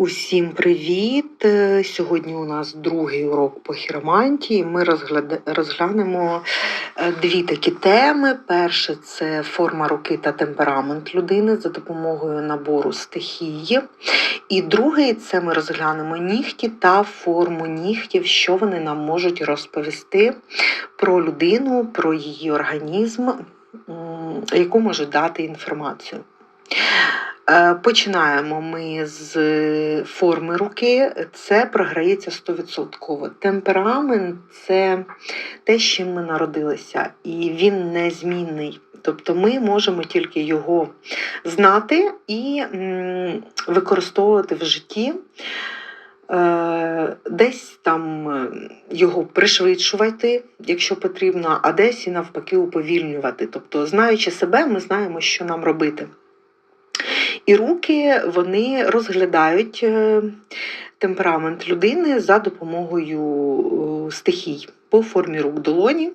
Усім привіт! Е, Сьогодні у нас другий урок по хіромантії. Ми розглянемо е, дві такі теми. Перше це форма руки та темперамент людини за допомогою набору стихії. І другий це ми розглянемо нігті та форму нігтів, що вони нам можуть розповісти про людину, про її організм, яку можуть дати інформацію. Е, Починаємо ми з форми руки. Це програється 100%. Темперамент це те, з чим ми народилися, і він незмінний. Тобто ми можемо тільки його знати і використовувати в житті. Е, Десь там його пришвидшувати, якщо потрібно, а десь і навпаки уповільнювати. Тобто, знаючи себе, ми знаємо, що нам робити. І руки вони розглядають е, темперамент людини за допомогою е, стихій. По формі рук долоні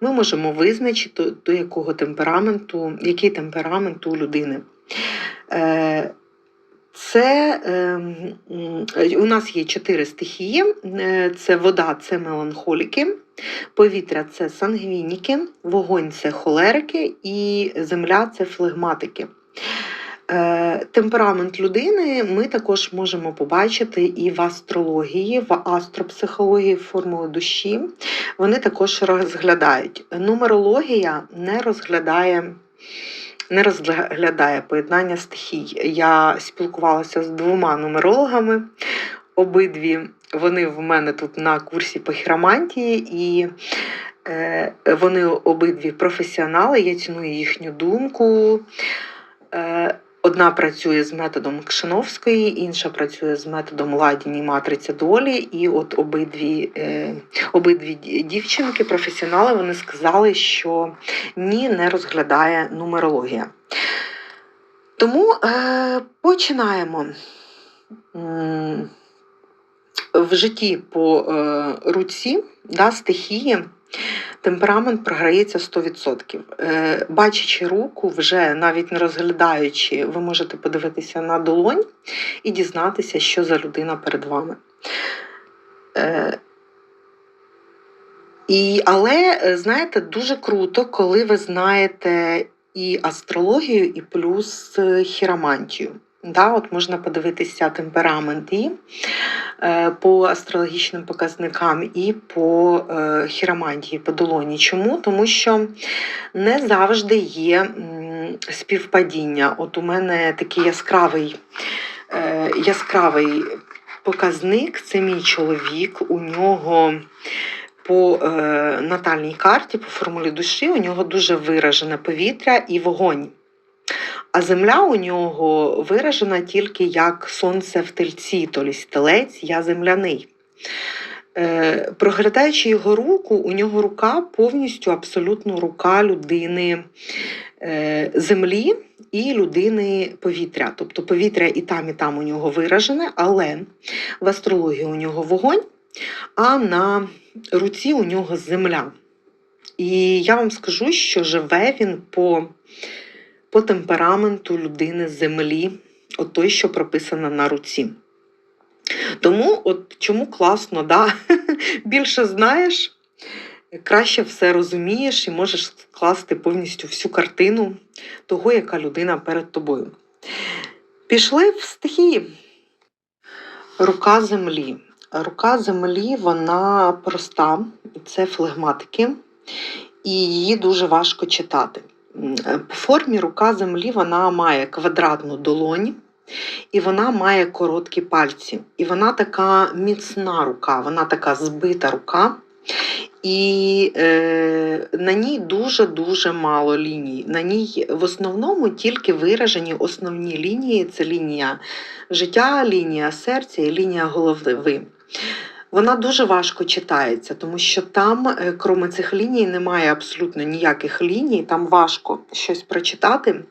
ми можемо визначити до якого темпераменту, який темперамент у людини. Е, Це у нас є чотири стихії: це вода, це меланхоліки, повітря це сангвініки, вогонь це холерики, і земля це флегматики. Е, Темперамент людини ми також можемо побачити і в астрології, в астропсихології, формули душі. Вони також розглядають. Нумерологія не розглядає. Не розглядає поєднання стихій. Я спілкувалася з двома нумерологами. Обидві вони в мене тут на курсі по хіромантії, і е, вони обидві професіонали. Я ціную їхню думку. Е, Одна працює з методом Кшиновської, інша працює з методом Ладіні матриця долі. І от обидві, е, обидві дівчинки, професіонали, вони сказали, що ні, не розглядає нумерологія. Тому е, починаємо. В житті по е, руці да, стихії темперамент програється 100%. Е, Бачачи руку, вже навіть не розглядаючи, ви можете подивитися на долонь і дізнатися, що за людина перед вами. Е, І, але, е, знаєте, дуже круто, коли ви знаєте і астрологію, і плюс хіромантію. Да, от можна подивитися темперамент і е, по астрологічним показникам, і по е, хіромантії, по долоні. Чому? Тому що не завжди є співпадіння. От у мене такий яскравий, е, яскравий показник це мій чоловік. У нього по натальній карті, по формулі душі, у нього дуже виражене повітря і вогонь. А земля у нього виражена тільки як сонце в тельці, тобто телець, я земляний. Е, проглядаючи його руку, у нього рука повністю абсолютно рука людини е, землі і людини повітря. Тобто повітря і там, і там у нього виражене, але в астрології у нього вогонь, а на руці у нього земля. І я вам скажу, що живе він по, по темпераменту людини землі, от той, що прописано на руці. Тому, от чому класно, да? більше знаєш, краще все розумієш і можеш скласти повністю всю картину того, яка людина перед тобою. Пішли в стихії. Рука землі. Рука землі, вона проста, це флегматики, і її дуже важко читати. Е, По формі рука землі вона має квадратну долонь, і вона має короткі пальці. І вона така міцна рука, вона така збита рука. І е, на ній дуже-дуже мало ліній. На ній в основному тільки виражені основні лінії: це лінія життя, лінія серця і лінія голови. Вона дуже важко читається, тому що там, е, крім цих ліній, немає абсолютно ніяких ліній, там важко щось прочитати.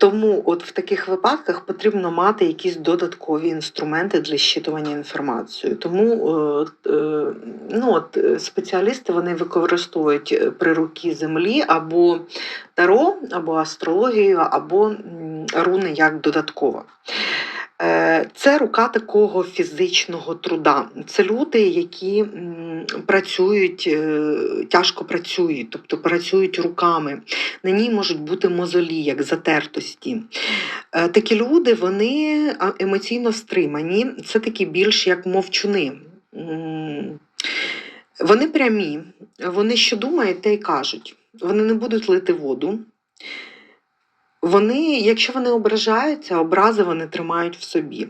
Тому от в таких випадках потрібно мати якісь додаткові інструменти для щитування інформації. Тому е, е, ну, от, спеціалісти вони використовують е, при руки землі або таро, або астрологію, або руни як додатково. Е, Це рука такого фізичного труда. Це люди, які працюють, е, тяжко працюють, тобто працюють руками. На ній можуть бути мозолі, як затертості. Е, Такі люди вони емоційно стримані, це такі більш як мовчуни. Вони прямі, вони що думають, те й кажуть. Вони не будуть лити воду. Вони, якщо вони ображаються, образи вони тримають в собі.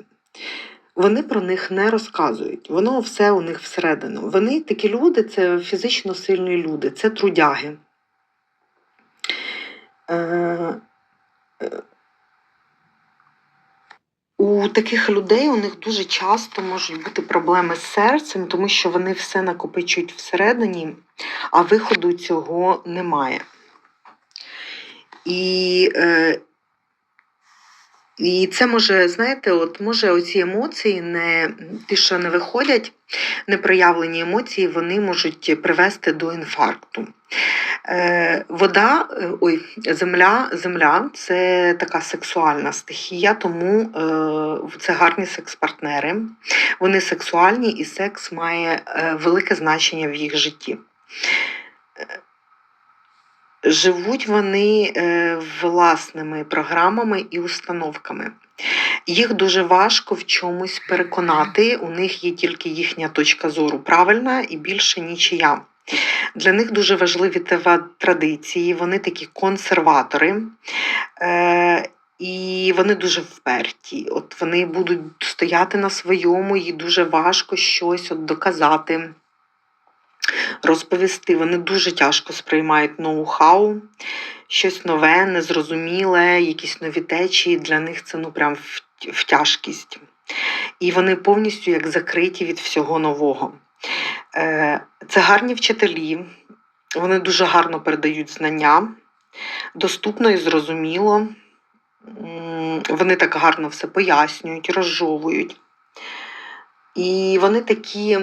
Вони про них не розказують. Воно все у них всередину. Вони такі люди, це фізично сильні люди, це трудяги. Е, е, у таких людей у них дуже часто можуть бути проблеми з серцем, тому що вони все накопичують всередині, а виходу цього немає. І, е, і це може, знаєте, от може оці емоції, не, ті, що не виходять, непроявлені емоції, вони можуть привести до інфаркту. Е, вода, е, ой, земля, земля це така сексуальна стихія, тому е, це гарні секс-партнери. Вони сексуальні, і секс має е, велике значення в їх житті. Живуть вони е, власними програмами і установками. Їх дуже важко в чомусь переконати. У них є тільки їхня точка зору правильна і більше нічия. Для них дуже важливі традиції, вони такі консерватори. Е, і вони дуже вперті. От вони будуть стояти на своєму, їй дуже важко щось от доказати, розповісти. Вони дуже тяжко сприймають ноу-хау, щось нове, незрозуміле, якісь нові течії. Для них це ну прям в, тяжкість. І вони повністю як закриті від всього нового. Е, Це гарні вчителі, вони дуже гарно передають знання, доступно і зрозуміло. Вони так гарно все пояснюють, розжовують. І вони такі,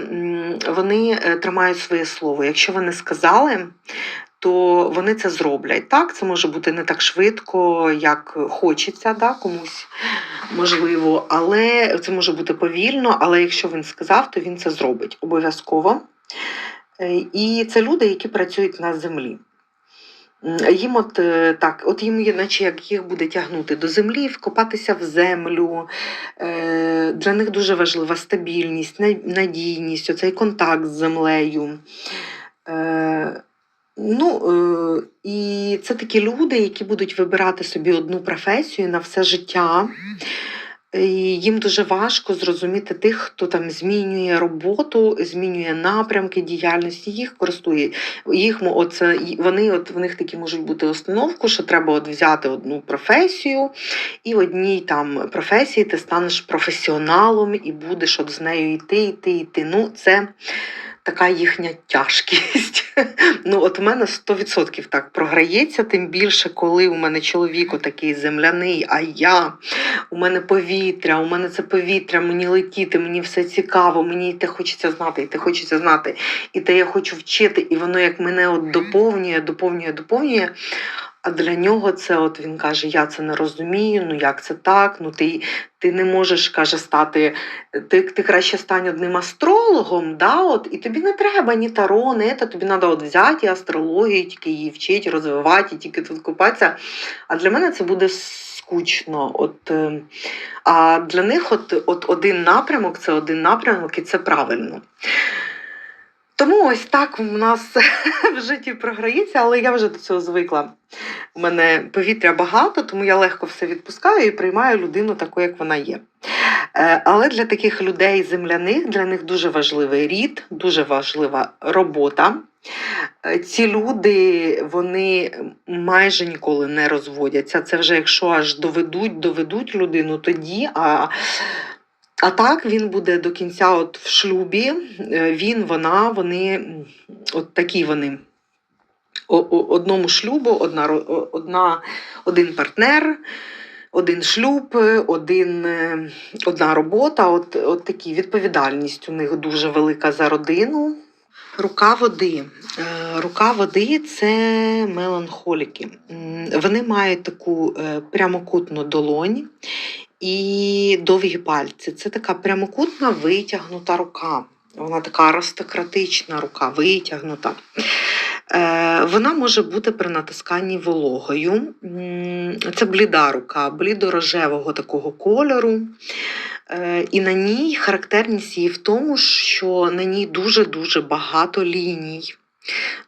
вони е, тримають своє слово. Якщо вони сказали, то вони це зроблять. Так, це може бути не так швидко, як хочеться да, комусь, можливо, але це може бути повільно, але якщо він сказав, то він це зробить обов'язково. Е, І це люди, які працюють на землі. Їм от е, так, от їм наче як їх буде тягнути до землі, вкопатися в землю. Е, Для них дуже важлива стабільність, надійність, оцей контакт з землею. Е, Ну, і це такі люди, які будуть вибирати собі одну професію на все життя. І їм дуже важко зрозуміти тих, хто там змінює роботу, змінює напрямки діяльності, їх користує. Їх оце, вони от в них такі можуть бути установку, що треба от взяти одну професію, і в одній там професії ти станеш професіоналом і будеш от з нею йти, йти, йти. Ну, це така їхня тяжкість. Ну, от у мене 100% так програється, тим більше, коли у мене чоловік такий земляний, а я, у мене повітря, у мене це повітря, мені летіти, мені все цікаво, мені і те хочеться знати, і те хочеться знати, і те я хочу вчити, і воно як мене от доповнює, доповнює, доповнює. А для нього це от він каже: Я це не розумію, ну як це так? Ну ти, ти не можеш каже, стати, ти, ти краще стань одним астрологом, да, от, і тобі не треба ні таро, ні це, тобі треба от взяти астрологію, тільки її вчити, розвивати, і тільки тут купатися. А для мене це буде скучно. От, е, а для них от, от один напрямок це один напрямок, і це правильно. Тому ось так у нас в житті програється, але я вже до цього звикла. У мене повітря багато, тому я легко все відпускаю і приймаю людину такою, як вона є. Е, Але для таких людей земляних для них дуже важливий рід, дуже важлива робота. Е, Ці люди вони майже ніколи не розводяться. Це вже якщо аж доведуть, доведуть людину тоді. А, а так він буде до кінця от в шлюбі. Е, Він, вона, вони от такі вони. Одному шлюбу, одна, одна, один партнер, один шлюб, один, е, одна робота. От, от такі відповідальність у них дуже велика за родину. Рука води. Е, Рука води це меланхоліки. Вони мають таку прямокутну долонь і довгі пальці. Це така прямокутна витягнута рука. Вона така аристократична рука, витягнута. Е, Вона може бути при натисканні вологою. Це бліда рука, блідо-рожевого такого кольору. Е, І на ній характерність її в тому, що на ній дуже-дуже багато ліній.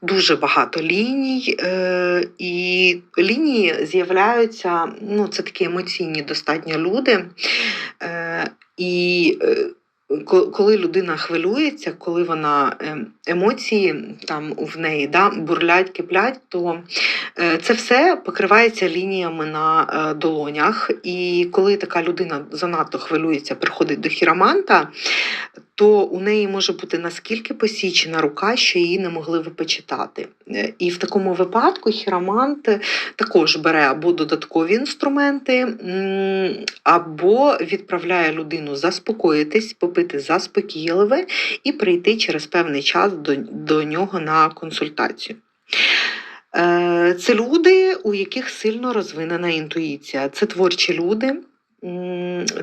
Дуже багато ліній, е, і лінії з'являються, ну, це такі емоційні достатньо люди. Е, і е, коли людина хвилюється, коли вона емоції там в неї да, бурлять, киплять, то це все покривається лініями на долонях. І коли така людина занадто хвилюється, приходить до хіроманта, то у неї може бути наскільки посічена рука, що її не могли ви почитати. Е, І в такому випадку хіромант також бере або додаткові інструменти, або відправляє людину заспокоїтись, попити заспокійливе і прийти через певний час до, до нього на консультацію. Е, Це люди, у яких сильно розвинена інтуїція. Це творчі люди.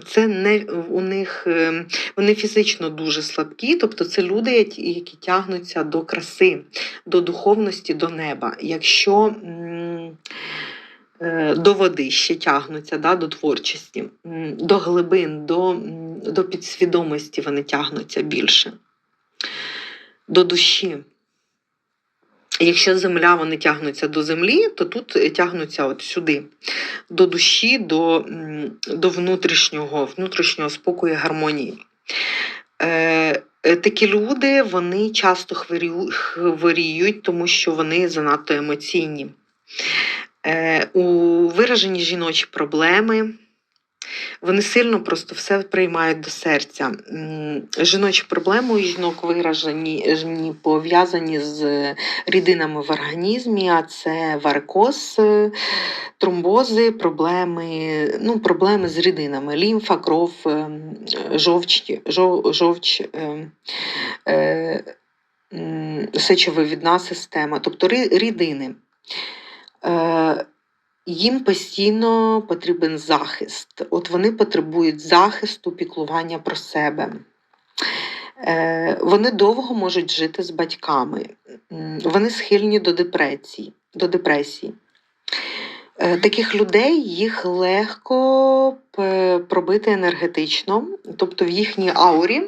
Це не у них е, вони фізично дуже слабкі, тобто це люди, які які тягнуться до краси, до духовності, до неба. Якщо е, до води ще тягнуться, да, до творчості, до глибин, до, до підсвідомості вони тягнуться більше, до душі. Якщо земля вони тягнуться до землі, то тут тягнуться от сюди, до душі, до, до внутрішнього, внутрішнього спокою і гармонії. Е, е, такі люди вони часто хворіють, тому що вони занадто емоційні. Е, у вираженні жіночі проблеми. Вони сильно просто все приймають до серця. Жіночі проблеми у жінок виражені пов'язані з рідинами в організмі, а це варикоз, тромбози, проблеми, ну, проблеми з рідинами, лімфа, кров, е, жовч, жов, жовч, е, е, сечовивідна система, тобто рідини. Е, їм постійно потрібен захист. От вони потребують захисту, піклування про себе. Е, Вони довго можуть жити з батьками, вони схильні до депресії. До депресії. Е, Таких людей їх легко пробити енергетично, тобто в їхній аурі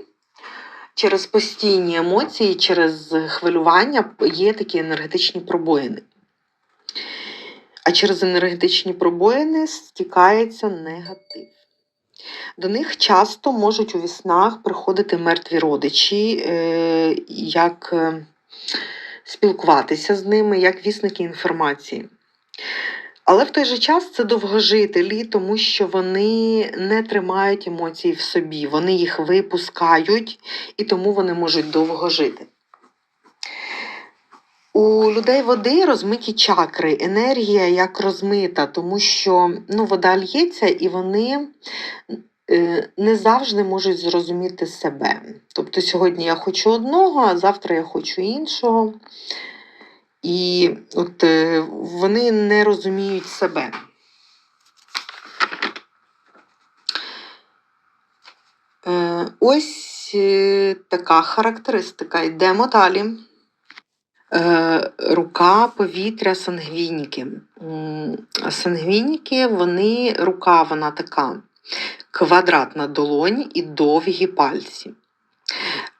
через постійні емоції, через хвилювання є такі енергетичні пробоїни. А через енергетичні пробоїни стікається негатив. До них часто можуть у віснах приходити мертві родичі, е, як е, спілкуватися з ними, як вісники інформації. Але в той же час це довгожителі, тому що вони не тримають емоцій в собі, вони їх випускають і тому вони можуть довго жити. У людей води розмиті чакри, енергія як розмита, тому що ну, вода л'ється і вони е, не завжди можуть зрозуміти себе. Тобто сьогодні я хочу одного, а завтра я хочу іншого. І от е, вони не розуміють себе. Е, ось така характеристика. Йдемо далі. Е, рука повітря сангвініки. Сангвініки, вони, рука вона така квадратна долонь і довгі пальці.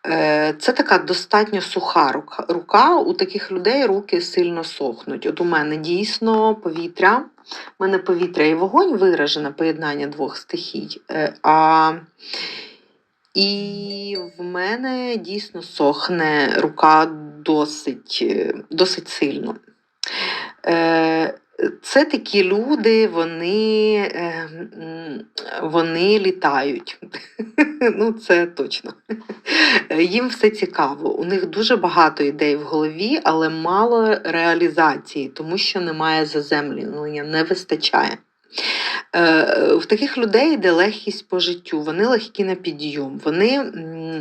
Е, Це така достатньо суха рука. рука. У таких людей руки сильно сохнуть. От у мене дійсно повітря. У мене повітря і вогонь виражене поєднання двох стихій. Е, А і в мене дійсно сохне рука досить, е, досить сильно. Е, Це такі люди, вони, е, вони літають. Ну, це точно. Їм все цікаво. У них дуже багато ідей в голові, але мало реалізації, тому що немає заземлення, не вистачає. Е, В таких людей йде легкість по життю, вони легкі на підйом, вони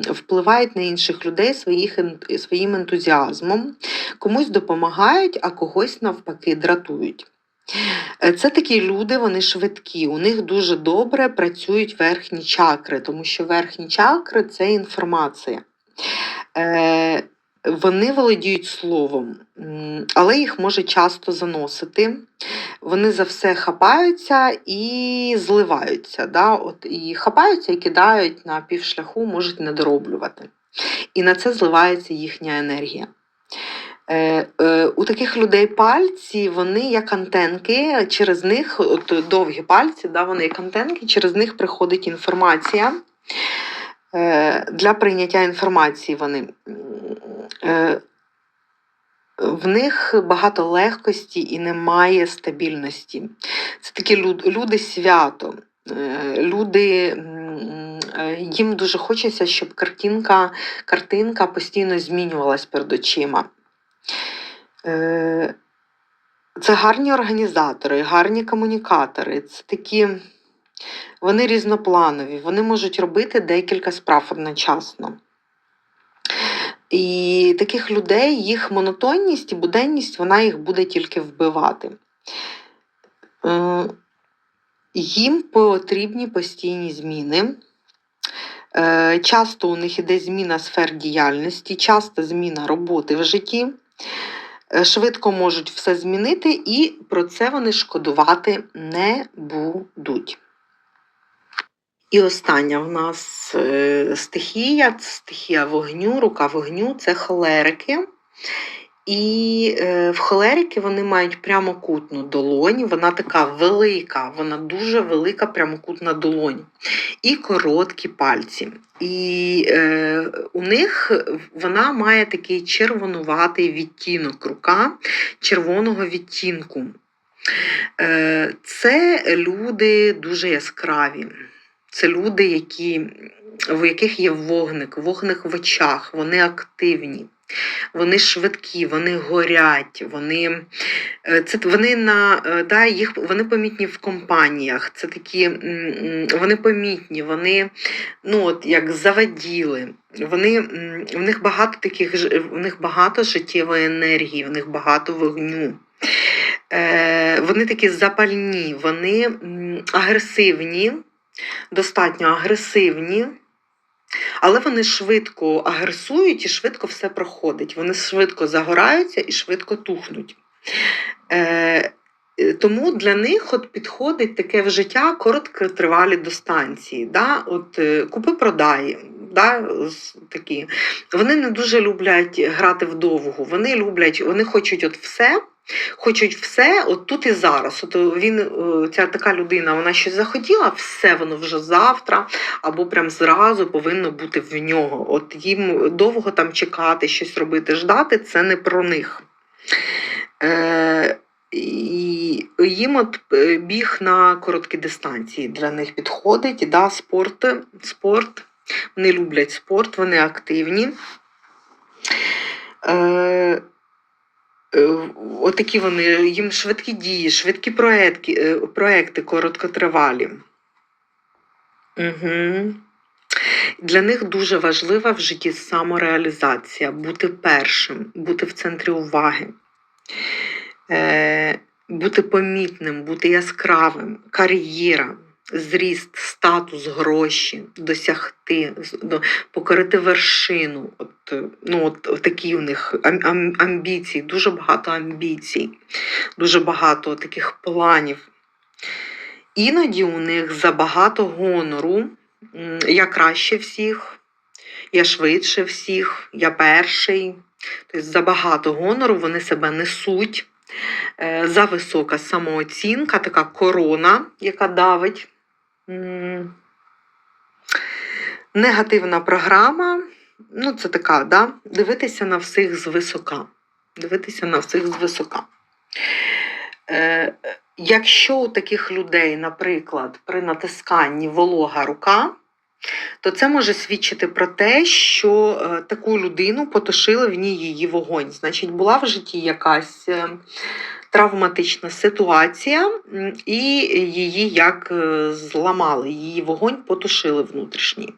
впливають на інших людей своїм ентузіазмом, комусь допомагають, а когось навпаки дратують. Е, Це такі люди, вони швидкі. У них дуже добре працюють верхні чакри, тому що верхні чакри це інформація. Вони володіють словом, але їх може часто заносити. Вони за все хапаються і зливаються. Да? От, і хапаються і кидають на півшляху, можуть не дороблювати. І на це зливається їхня енергія. Е, е, у таких людей пальці, вони як антенки, через них, от довгі пальці, да, вони як антенки, через них приходить інформація. Е, для прийняття інформації вони. Е, в них багато легкості і немає стабільності. Це такі люд- люди свято. Е, Люди, е, їм дуже хочеться, щоб картинка, картинка постійно змінювалась перед очима. Це гарні організатори, гарні комунікатори. Це такі, вони різнопланові, вони можуть робити декілька справ одночасно. І таких людей, їх монотонність і буденність, вона їх буде тільки вбивати. Е, Їм потрібні постійні зміни. Е, Часто у них іде зміна сфер діяльності, часто зміна роботи в житті. Е, Швидко можуть все змінити, і про це вони шкодувати не будуть. І остання в нас е, стихія, стихія вогню, рука вогню це холерики. І е, в холерики вони мають прямокутну долонь, вона така велика, вона дуже велика прямокутна долонь. І короткі пальці. І е, у них вона має такий червонуватий відтінок рука червоного відтінку. Е, це люди дуже яскраві. Це люди, які, в яких є вогник, вогник в очах, вони активні. Вони швидкі, вони горять, вони, е, це, вони, на, е, да, їх, вони помітні в компаніях. Це такі, вони помітні, вони ну, от, як заваділи. Вони, в них багато таких в них багато життєвої енергії, в них багато вогню. Е, вони такі запальні, вони агресивні, достатньо агресивні. Але вони швидко агресують і швидко все проходить. Вони швидко загораються і швидко тухнуть. Е, е, тому для них от підходить таке в життя короткотривалі дистанції. Да? От, е, купи-продай. Да? Такі. Вони не дуже люблять грати вдовгу. Вони люблять, вони хочуть от все. Хочуть все от тут і зараз. От він, е, ця така людина, вона щось захотіла, все воно вже завтра, або прям зразу повинно бути в нього. От їм довго там чекати, щось робити, ждати це не про них. Е, і їм от е, біг на короткі дистанції для них підходить. Да, спорт, спорт. Вони люблять спорт, вони активні. Е, Е, Отакі вони, їм швидкі дії, швидкі е, проекти короткотривалі. Угу. Для них дуже важлива в житті самореалізація, бути першим, бути в центрі уваги, е, бути помітним, бути яскравим, кар'єра, зріст, статус, гроші, досягти, покорити вершину. От, ну, от, такі у них ам- ам- амбіції, дуже багато амбіцій, дуже багато таких планів. Іноді у них забагато гонору. Я краще всіх, я швидше всіх, я перший. Тобто забагато гонору вони себе несуть. Е, Зависока самооцінка, така корона, яка давить. Негативна програма. Ну, це така, да? дивитися на всіх звисока. Дивитися на всіх звисока. Е, якщо у таких людей, наприклад, при натисканні волога рука, то це може свідчити про те, що е, таку людину потушили в ній її вогонь. Значить, була в житті якась е, травматична ситуація, і її як е, зламали, її вогонь потушили внутрішній.